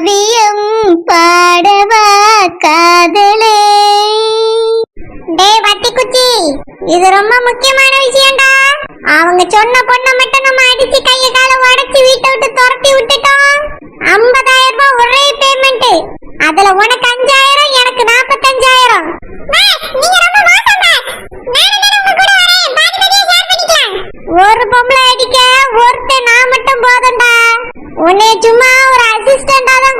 காவியம் பாடவா காதலே டே வட்டி குச்சி இது ரொம்ப முக்கியமான விஷயம்டா அவங்க சொன்ன பொண்ணை மட்டும் நம்ம அடிச்சு கைய கால உடைச்சு வீட்டை விட்டு துரத்தி விட்டுட்டோம் ஐம்பதாயிரம் ரூபாய் ஒரே பேமெண்ட் அதுல உனக்கு அஞ்சாயிரம் எனக்கு நாற்பத்தஞ்சாயிரம் ஒரு பொம்பளை அடிக்க ஒருத்த நான் மட்டும் போதண்டா உன்னை சும்மா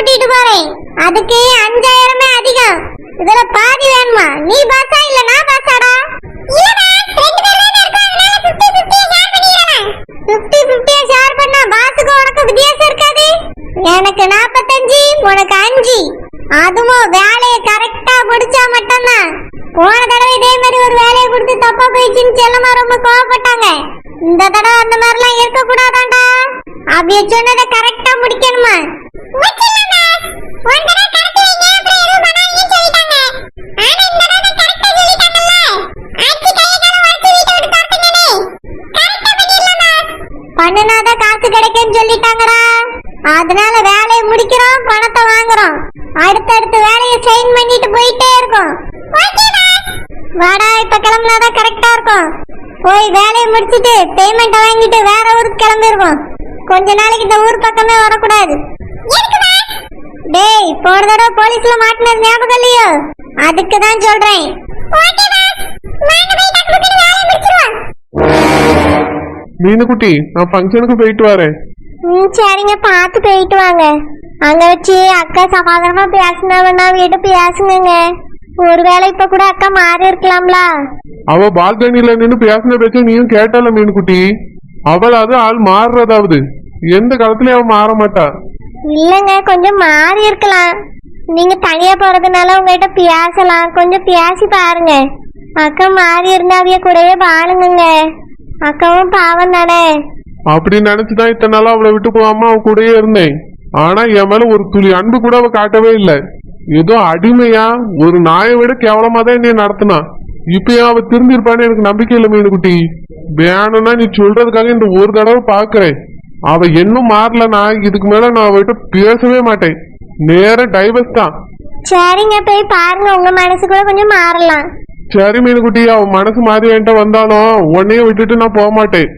கூட்டிட்டு போறேன். அதுக்கு அஞ்சாயிரமே அதிகம். இதுல பாதி வேணுமா? நீ பாசா இல்ல நான் பாசாடா பிப்டி பிப்டியா ஷேர் பண்ணா பாசுக்கு உனக்கு வித்தியாசம் இருக்காது? எனக்கு நாற்பத்தஞ்சு உனக்கு அஞ்சு. அதுவும் வேலையை கரெக்டா முடிச்சா மட்டும்தான். போன தடவை இதே மாதிரி ஒரு வேலையை கொடுத்து தப்பா போயிடுச்சுன்னு செல்லமா ரொம்ப கோவப்பட்டாங்க. இந்த தடவை அந்த மாதிரிலாம் இருக்க கூடாதாண்டா அவிய சொன்னதை கரெக்டா முடிக்கணுமா? பண்ணுனாதான் காசு கிடைக்கும்னு சொல்லிட்டாங்கடா. அதனால வேலையை முடிக்கிறோம் பணத்தை வாங்குறோம். அடுத்தடுத்து வேலையை சைன் பண்ணிட்டு போயிட்டே இருக்கோம். வாடா இப்ப கிளம்புனாதான் கரெக்டா இருக்கும். போய் வேலையை முடிச்சிட்டு பேமெண்ட் வாங்கிட்டு வேற ஊருக்கு கிளம்பிடுவோம் கொஞ்ச நாளைக்கு இந்த ஊர் பக்கமே வரக்கூடாது. டேய் போன தடவை போலீஸ்ல மாட்டினது ஞாபகம் இல்லையோ? அதுக்கு தான் சொல்றேன் மீனுக்குட்டி நான் ஃபங்க்ஷனுக்கு போயிட்டு வரேன். ம் சரிங்க பார்த்து போயிட்டு வாங்க. அங்க வச்சு அக்கா சமாதானமா பேசினவனா வீட்டு பேசுங்க ஒருவேளை இப்ப கூட அக்கா மாறி இருக்கலாம்ல. அவ பால்கனில நின்னு பேசின பேச்ச நீயும் கேட்டால மீனுக்குட்டி. அவள் அது ஆள் மாறுறதாவது. எந்த காலத்துலயும் அவன் மாற மாட்டா. இல்லங்க கொஞ்சம் மாறி இருக்கலாம். நீங்க தனியா போறதுனால உங்ககிட்ட பேசலாம். கொஞ்சம் பேசி பாருங்க. அக்கா மாறி இருந்தா அவிய கூடயே பாருங்க அக்காவும் பாவம் தானே. அப்படி நினைச்சுதான் இத்தனை நாளா அவளை விட்டு போகாம அவ கூடயே இருந்தேன். ஆனா என் மேல ஒரு துளி அன்பு கூட அவ காட்டவே இல்லை. ஏதோ அடிமையா ஒரு நாயை விட கேவலமா தான் என்னைய நடத்தினா இப்பயும் அவ திருந்திருப்பான்னு எனக்கு நம்பிக்கை இல்லை மீனுக்குட்டி. வேணும்னா நீ சொல்றதுக்காக இந்த ஒரு தடவை பாக்குறேன் அவ இன்னும் மாறலனா இதுக்கு மேல நான் அவகிட்ட பேசவே மாட்டேன். நேர டைவர்ஸ் தான். சரிங்க போய் பாருங்க. உங்க மனசு கூட கொஞ்சம் மாறலாம். சரி மீனுக்குட்டி அவன் மனசு மாறி என்கிட்ட வந்தாலும் உன்னைய விட்டுட்டு நான் போக மாட்டேன்.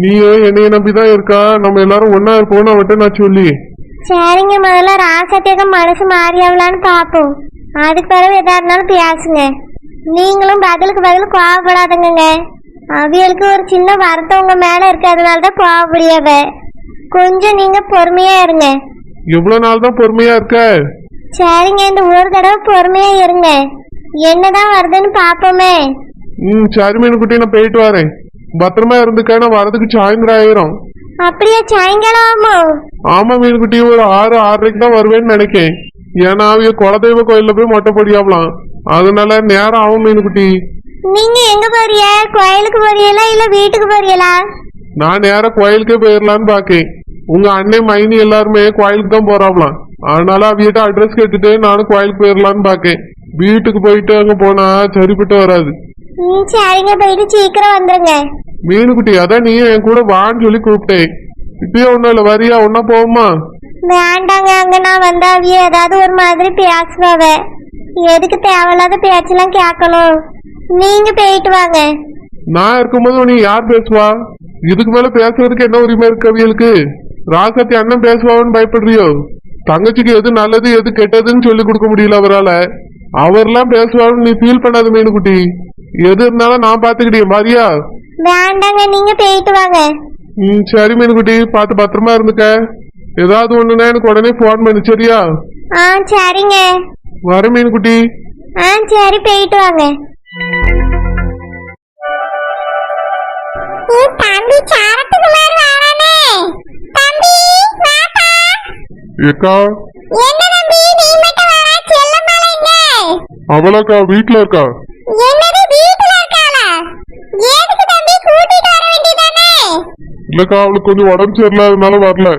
நீயும் என்னைய நம்பிதான் இருக்கா? நம்ம எல்லாரும் ஒன்னா இருப்போம்னு அவன்கிட்ட நான் சொல்லி. சரிங்க முதல்ல ராசத்தியக மனசு மாறியாவலான்னு பார்ப்போம் அதுக்கு பிறகு எதா இருந்தாலும் பேசுங்க. நீங்களும் பதிலுக்கு பதில் கோவப்படாதுங்க அவியலுக்கு ஒரு சின்ன வருத்தம் உங்க மேல இருக்கு அதனால தான் கோவப்படியாவ கொஞ்சம் நீங்க பொறுமையா இருங்க. எவ்வளவு நாள் தான் பொறுமையா இருக்க? சரிங்க இந்த ஒரு தடவை பொறுமையா இருங்க. என்னதான் வருதுன்னு பாப்போமே. ம் சரி மீனுக்குட்டி நான் போயிட்டு வரேன். பத்திரமா இருந்துக்க நான் வரதுக்கு சாயந்தரம் ஆயிரும். அப்படியே சாயங்காலம் ஆகுமோ? ஆமா மீனுக்குட்டி ஒரு ஆறு ஆறரைக்கு தான் வருவேன்னு நினைக்கேன். ஏன்னா அவிய குலதெய்வ கோயில்ல போய் மொட்டை பொடியாவலாம். அதனால நேரம் ஆகும் மீனுக்குட்டி. நீங்க எங்க போறிய கோயிலுக்கு போறீங்களா இல்ல வீட்டுக்கு போறீங்களா? நான் நேரா கோயிலுக்கே போயிடலான்னு பாக்கேன். உங்க அண்ணன் மைனி எல்லாருமே கோயிலுக்கு தான் போறாங்களாம் அதனால அவியிட்ட அட்ரஸ் கேட்டுட்டு நானும் கோயிலுக்கு போயிடலான்னு பாக்கேன். வீட்டுக்கு போயிட்டு அங்க போனா சரிப்பட்டு வராது. சரிங்க போயிட்டு சீக்கிரம் வந்துருங்க. மீனுக்குட்டி அதான் நீ என் கூட வான்னு சொல்லி கூப்பிட்டேன். இப்பயே ஒண்ணும் இல்ல வரியா ஒன்னா போவோமா? வேண்டாங்க அங்க நான் வந்தா அவிய ஏதாவது ஒரு மாதிரி பேசுவாவ. எதுக்கு தேவையில்லாத பேச்செல்லாம் கேட்கணும். நீங்க போயிட்டு வாங்க. நான் இருக்கும்போது நீ யார் பேசுவா? இதுக்கு மேல பேசுறதுக்கு என்ன உரிமை இருக்கு அவியலுக்கு? ராசத்தி அண்ணன் பேசுவான்னு பயப்படுறியோ? தங்கச்சிக்கு எது நல்லது எது கெட்டதுன்னு சொல்லி கொடுக்க முடியல அவரால. அவர்லாம் பேசுவாருன்னு நீ ஃபீல் பண்ணாத மீனுக்குட்டி. எது இருந்தாலும் நான் பாத்துக்கிட்டேன் மாதிரியா வேண்டாங்க நீங்க போயிட்டு வாங்க. ம் சரி மீனுக்குட்டி பார்த்து பத்திரமா இருந்துக்க. ஏதாவது ஒண்ணுன்னா எனக்கு உடனே ஃபோன் பண்ணு சரியா? ஆ சரிங்க. வர மீனுக்குட்டி. ஆ சரி போயிட்டு வாங்க. தம்பி சாரத்துக்குமார் தம்பி கூட்டிட்டு வர வேண்டியதானே? இல்லக்கா அவளுக்கு கொஞ்சம் உடம்பு சரியில்லை அதனால வரல.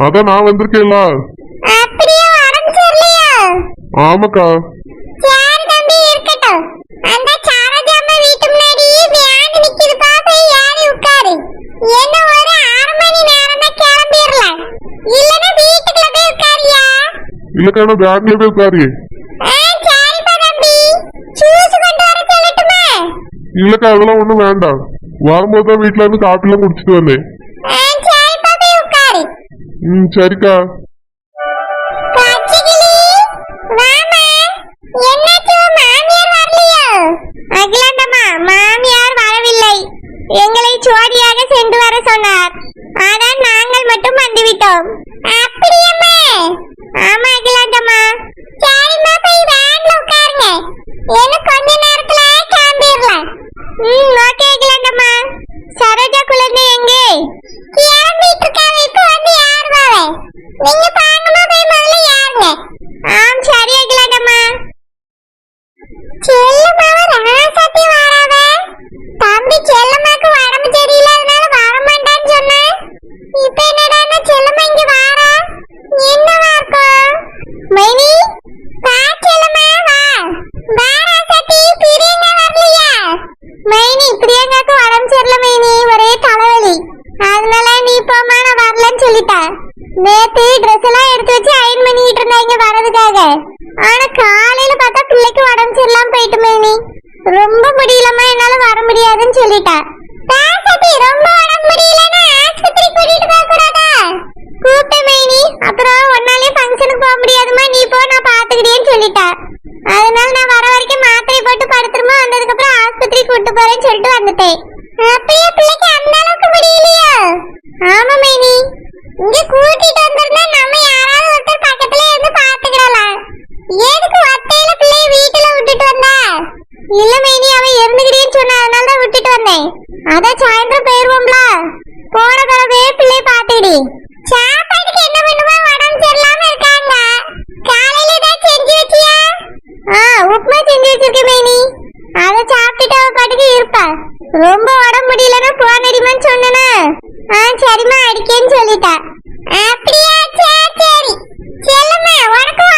அதான் நான் வந்திருக்கேன்ல. ஆமாக்கா. పిల్లకాయలో బ్యాగ్ లేదు ఒకసారి ఇళ్ళకి అదిలో ఉండు వేండ వారం పోతే వీటిలో కాపీలో కుడుచుతుంది సరికా. சொல்லிட்டா. அதனால நான் வர வரைக்கும் மாத்திரை போட்டு படுத்துருமோ வந்ததுக்கு அப்புறம் ஆஸ்பத்திரி கூட்டு போறேன்னு சொல்லிட்டு வந்துட்டேன். அப்பயே பிள்ளைக்கு அந்த அளவுக்கு முடியலையா. ஆமா மைனி. இங்க கூட்டிட்டு வந்திருந்தா நம்ம யாராவது ஒருத்தர் பக்கத்துல இருந்து பாத்துக்கிறலாம் எதுக்கு ஒத்தையில பிள்ளைய வீட்டுல விட்டுட்டு வந்த? இல்ல மைனி அவ இருந்துக்கிறேன்னு சொன்ன அதனால தான் விட்டுட்டு வந்தேன். அதான் சாயந்தரம் போயிருவோம்ல. போன பிறகு பிள்ளைய பாத்துக்கிடி சாப்பாட்டுக்கு என்ன வச்சிருக்க சாப்பிட்டுட்டு அவ இருப்பா. ரொம்ப உடம்பு முடியலன்னா போன் அடிமான்னு சொன்னனா. ஆ சரிம்மா அடிக்கேன்னு சொல்லிட்டா. அப்படியா? சரி சரி. செல்லம்மா உனக்கு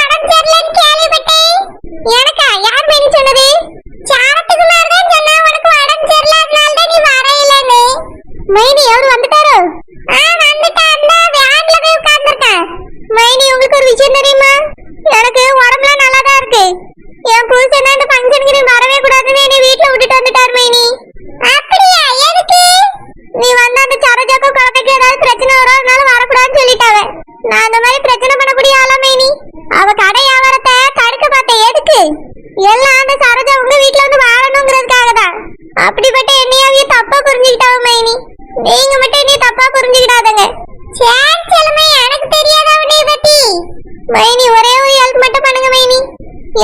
மைனி ஒரே ஒரு ஹெல்ப் மட்டும் பண்ணுங்க மைனி.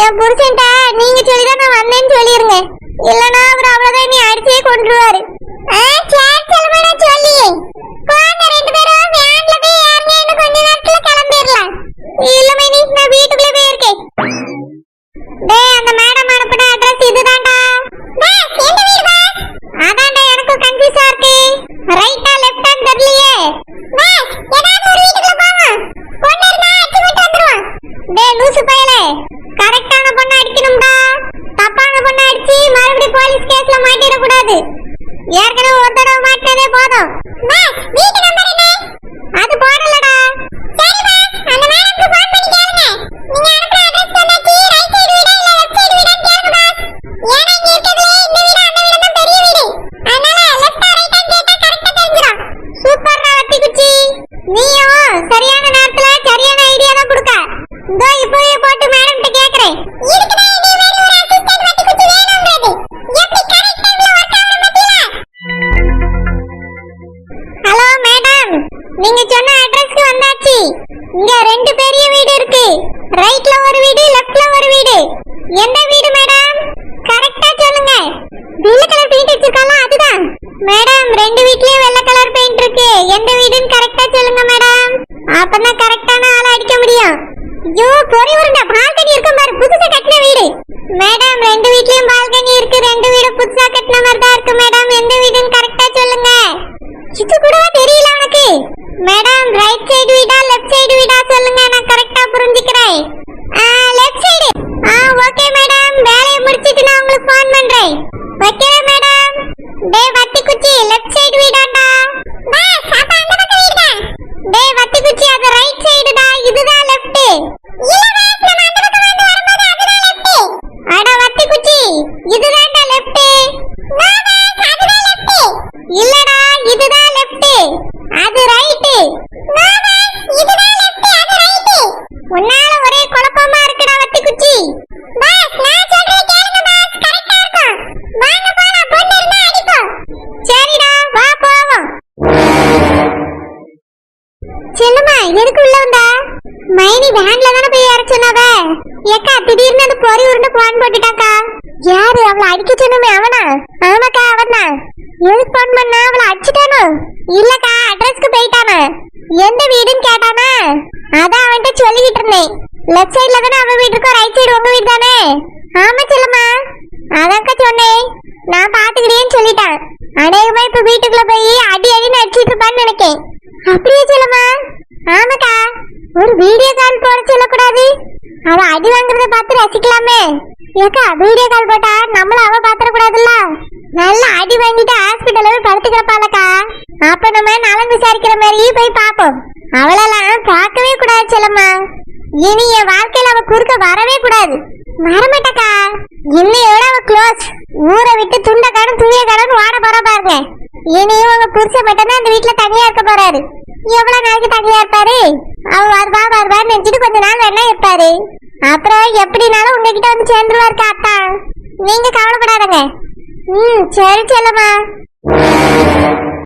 என் புருஷன்ட்ட நீங்க சொல்லி தான் நான் வந்தேன்னு சொல்லிருங்க. இல்லனா அவர் அவ்வளவுதான் நீ அடிச்சே கொண்டுருவாரு அப்பதான் கரெக்டான ஆளை அடிக்க முடியும். ஐயோ பொறி உருண்டை. பால்கனி இருக்கும் பாரு. புதுசா கட்டின வீடு. மேடம் ரெண்டு வீட்லயும் பால்கனி இருக்கு. ரெண்டு வீடும் புதுசா கட்டின மாதிரி தான் இருக்கு மேடம். எந்த வீடுன்னு கரெக்டா சொல்லுங்க. இது கூட தெரியல உனக்கு? மேடம் ரைட் சைடு வீடா லெஃப்ட் சைடு வீடா சொல்லுங்க. நான் கரெக்டா புரிஞ்சுக்கிறேன். லெஃப்ட் சைடு ஆ ஓகே மேடம். வேலையை முடிச்சிட்டு நான் உங்களுக்கு ஃபோன் பண்றேன். வைக்கிறேன் மேடம். டே யாரு அவளை அடிக்க சொன்னமே அவனா? ஆமாக்கா அவனா எதுக்கு போன் பண்ணா? அவளை அடிச்சிட்டானோ? இல்லக்கா அட்ரஸ்க்கு போயிட்டானா? எந்த வீடுன்னு கேட்டானா? அதான் அவன்கிட்ட சொல்லிக்கிட்டு இருந்தேன். லெஃப்ட் சைடுல தானே அவன் வீடு இருக்கோ ரைட் சைடு உங்க வீடு தானே? ஆமா செல்லம்மா. அதான்க்கா சொன்னேன். நான் பாத்துக்கிறேன்னு சொல்லிட்டேன். அநேகமா இப்ப வீட்டுக்குள்ள போய் அடி அடின்னு நடிச்சிட்டு இருப்பான்னு நினைக்கேன். அப்படியே செல்லம்மா. ஆமாக்கா. ஒரு வீடியோ கால் போட சொல்லக்கூடாது. அவன் அடி வாங்குறத பார்த்து ரசிக்கலாமே. ஏக்கா வீடியோ கால் போட்டா நம்மள அவ பாத்திரக்கூடாதுல்ல நல்லா அடி வாங்கிட்டு ஹாஸ்பிட்டல்ல போய் படுத்து கிடப்பாளக்கா. அப்ப நம்ம நலம் விசாரிக்கிற மாதிரியே போய் பார்ப்போம். அவளெல்லாம் பார்க்கவே கூடாது செல்லம்மா. இனி என் வாழ்க்கையில அவ குறுக்க வரவே கூடாது. வரமாட்டக்கா. இன்னையோட அவ க்ளோஸ் ஊரை விட்டு துண்ட கடன் தூய கடன் வாட போற பாருங்க. இனியும் உங்க புருஷ மட்டும்தான் அந்த வீட்டுல தனியா இருக்க போறாரு. எவ்வளவு நாளைக்கு தனியா இருப்பாரு? அவர் வருவா வருவான்னு நினைச்சிட்டு கொஞ்ச நாள் வேணா இருப்பாரு. அப்புறம் எப்படினாலும் உங்ககிட்ட வந்து சேர்ந்துருவாரு காத்தா. நீங்க கவலைப்படாதங்க. ம் சரி செல்லம்மா.